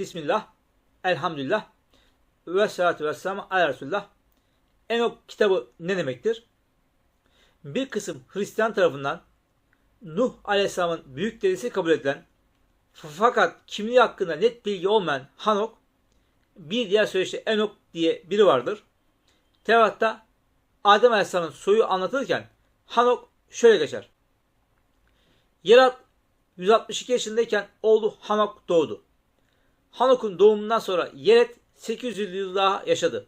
Bismillah, Elhamdülillah, ve salatu ve selamu ala Resulullah. Enok kitabı ne demektir? Bir kısım Hristiyan tarafından Nuh Aleyhisselam'ın büyük dedesi kabul edilen fakat kimliği hakkında net bilgi olmayan Hanok, bir diğer söyleşte Enok diye biri vardır. Tevrat'ta Adem Aleyhisselam'ın soyu anlatılırken Hanok şöyle geçer. Yerat 162 yaşındayken oğlu Hanok doğdu. Hanok'un doğumundan sonra Yeret 800 yıl daha yaşadı.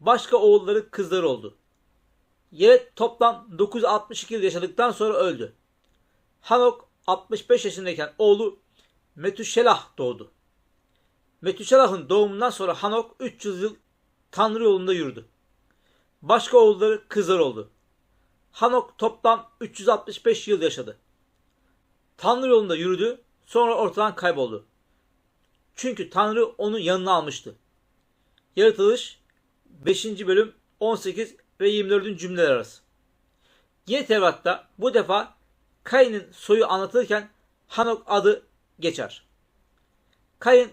Başka oğulları kızları oldu. Yeret toplam 962 yıl yaşadıktan sonra öldü. Hanok 65 yaşındayken oğlu Metüşelah doğdu. Metüşelah'ın doğumundan sonra Hanok 300 yıl Tanrı yolunda yürüdü. Başka oğulları kızlar oldu. Hanok toplam 365 yıl yaşadı. Tanrı yolunda yürüdü, sonra ortadan kayboldu. Çünkü Tanrı onu yanına almıştı. Yaratılış 5. bölüm 18 ve 24. cümleler arası. Yine Tevrat'ta bu defa Kayın'ın soyu anlatılırken Hanok adı geçer. Kayın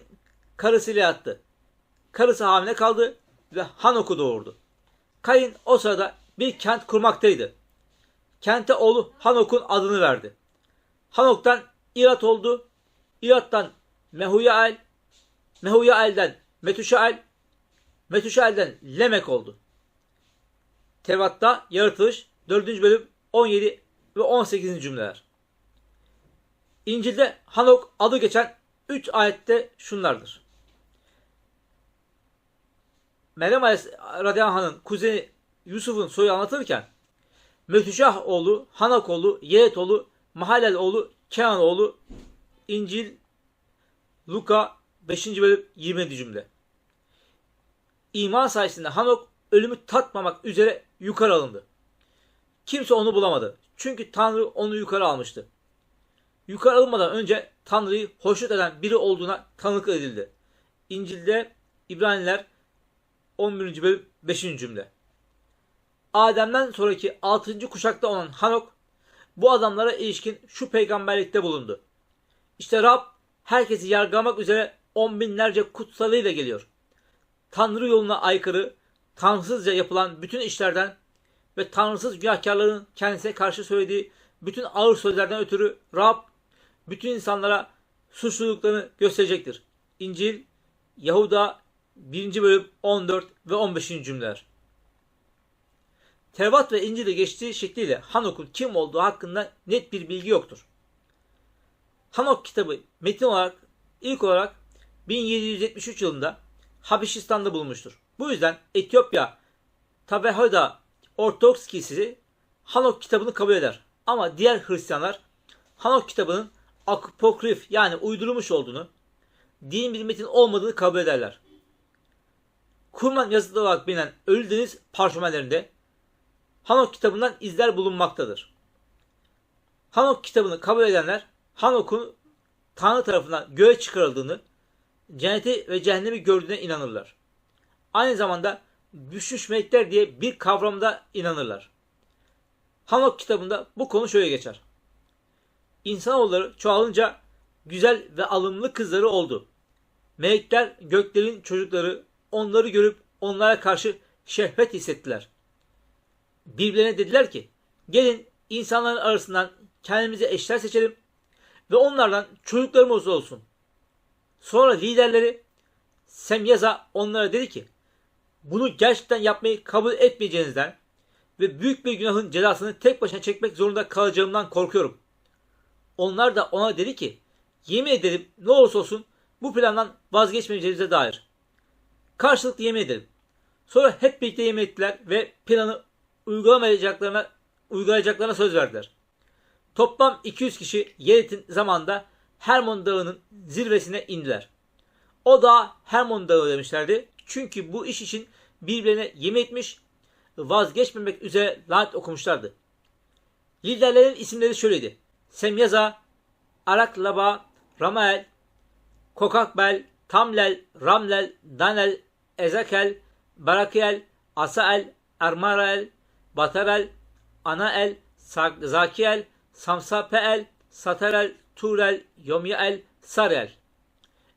karısıyla yattı. Karısı hamile kaldı ve Hanok'u doğurdu. Kayın o sırada bir kent kurmaktaydı. Kente oğlu Hanok'un adını verdi. Hanok'tan İrat oldu. İrat'tan Mehuyael, Mehuyael'den Metuşael, Metuşael'den Lemek oldu. Tevrat'ta yaratılış 4. bölüm 17 ve 18. cümleler. İncil'de Hanok adı geçen 3 ayette şunlardır. Meryem radıyallahu anh'ın kuzeni Yusuf'un soyu anlatırken Metüşah oğlu, Hanak oğlu, Yeret oğlu, Mahalel oğlu, Kenan oğlu, İncil, Luka 5. bölüm 20. cümle. İman sayesinde Hanok ölümü tatmamak üzere yukarı alındı. Kimse onu bulamadı. Çünkü Tanrı onu yukarı almıştı. Yukarı alınmadan önce Tanrı'yı hoşnut eden biri olduğuna tanıklık edildi. İncil'de İbraniler 11. bölüm 5. cümle. Adem'den sonraki 6. kuşakta olan Hanok bu adamlara ilişkin şu peygamberlikte bulundu. İşte Rab herkesi yargılamak üzere on binlerce kutsalıyla geliyor. Tanrı yoluna aykırı, tanrısızca yapılan bütün işlerden ve tanrısız günahkarların kendisine karşı söylediği bütün ağır sözlerden ötürü Rab bütün insanlara suçluluklarını gösterecektir. İncil Yahuda 1. bölüm 14 ve 15. cümleler. Tevrat ve İncil'de geçtiği şekliyle Hanok'un kim olduğu hakkında net bir bilgi yoktur. Hanok kitabı metin olarak ilk olarak 1773 yılında Habeşistan'da bulunmuştur. Bu yüzden Etiyopya Tabehoda Ortodoks Kilisesi Hanok kitabını kabul eder. Ama diğer Hristiyanlar Hanok kitabının apokrif yani uydurulmuş olduğunu, din bir metin olmadığını kabul ederler. Kurman yazılı olarak bilinen Ölü Deniz parşömenlerinde Hanok kitabından izler bulunmaktadır. Hanok kitabını kabul edenler Hanok'un Tanrı tarafından göğe çıkarıldığını, cenneti ve cehennemi gördüğüne inanırlar. Aynı zamanda düşmüş melekler diye bir kavramda inanırlar. Hanok kitabında bu konu şöyle geçer. İnsanoğulları çoğalınca güzel ve alımlı kızları oldu. Melekler göklerin çocukları onları görüp onlara karşı şehvet hissettiler. Birbirlerine dediler ki gelin insanların arasından kendimize eşler seçelim ve onlardan çocuklarımız olsun. Sonra liderleri Semyaza onlara dedi ki bunu gerçekten yapmayı kabul etmeyeceğinizden ve büyük bir günahın cezasını tek başına çekmek zorunda kalacağımdan korkuyorum. Onlar da ona dedi ki yemin ederim ne olursa olsun bu plandan vazgeçmeyeceğimize dair. Karşılıklı yemin edelim. Sonra hep birlikte yemin ettiler ve planı uygulamayacaklarına uygulayacaklarına söz verdiler. Toplam 200 kişi Yerit'in zamanında Hermon Dağı'nın zirvesine indiler. O da Hermon Dağı demişlerdi. Çünkü bu iş için birbirine yemin etmiş, vazgeçmemek üzere lanet okumuşlardı. Liderlerin isimleri şöyleydi. Semyaza, Araklaba, Ramael, Kokakbel, Tamlel, Ramlel, Danel, Ezekel, Barakiel, Asael, Armarael, Batarel, Anael, Zakiel, Samsapeel, Satarel, Turel, Yomyael, Sarel.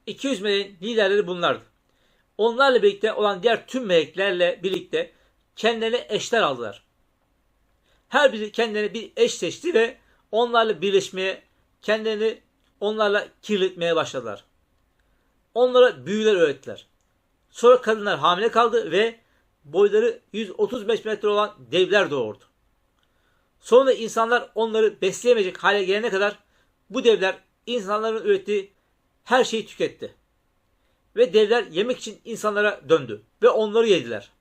200 meleğin liderleri bunlardı. Onlarla birlikte olan diğer tüm meleklerle birlikte kendilerine eşler aldılar. Her biri kendilerine bir eş seçti ve onlarla birleşmeye, kendilerini onlarla kirletmeye başladılar. Onlara büyüler öğrettiler. Sonra kadınlar hamile kaldı ve boyları 135 metre olan devler doğurdu. Sonra insanlar onları besleyemeyecek hale gelene kadar bu devler insanların ürettiği her şeyi tüketti. Ve devler yemek için insanlara döndü ve onları yediler.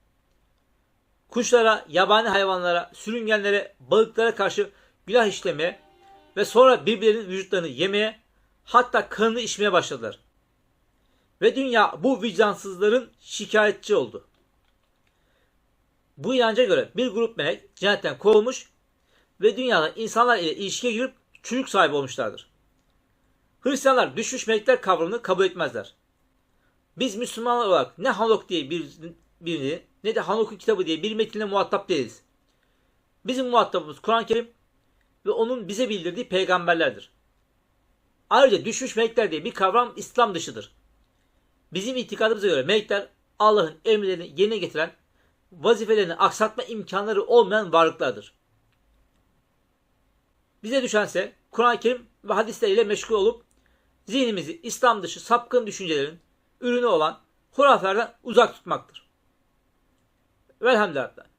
Kuşlara, yabani hayvanlara, sürüngenlere, balıklara karşı günah işlemeye ve sonra birbirlerinin vücutlarını yemeye hatta kanını içmeye başladılar. Ve dünya bu vicdansızların şikayetçi oldu. Bu inanca göre bir grup melek cennetten kovulmuş ve dünyada insanlar ile ilişkiye girip çocuk sahibi olmuşlardır. Hristiyanlar düşmüş melekler kavramını kabul etmezler. Biz Müslümanlar olarak ne Hanok diye bir, birini ne de Hanok'un kitabı diye bir metinle muhatap değiliz. Bizim muhatabımız Kur'an-ı Kerim ve onun bize bildirdiği peygamberlerdir. Ayrıca düşmüş melekler diye bir kavram İslam dışıdır. Bizim itikadımıza göre melekler Allah'ın emirlerini yerine getiren, vazifelerini aksatma imkanları olmayan varlıklardır. Bize düşense Kur'an-ı Kerim ve hadisler ile meşgul olup zihnimizi İslam dışı sapkın düşüncelerin ürünü olan hurafelerden uzak tutmaktır. Velhamdülillah.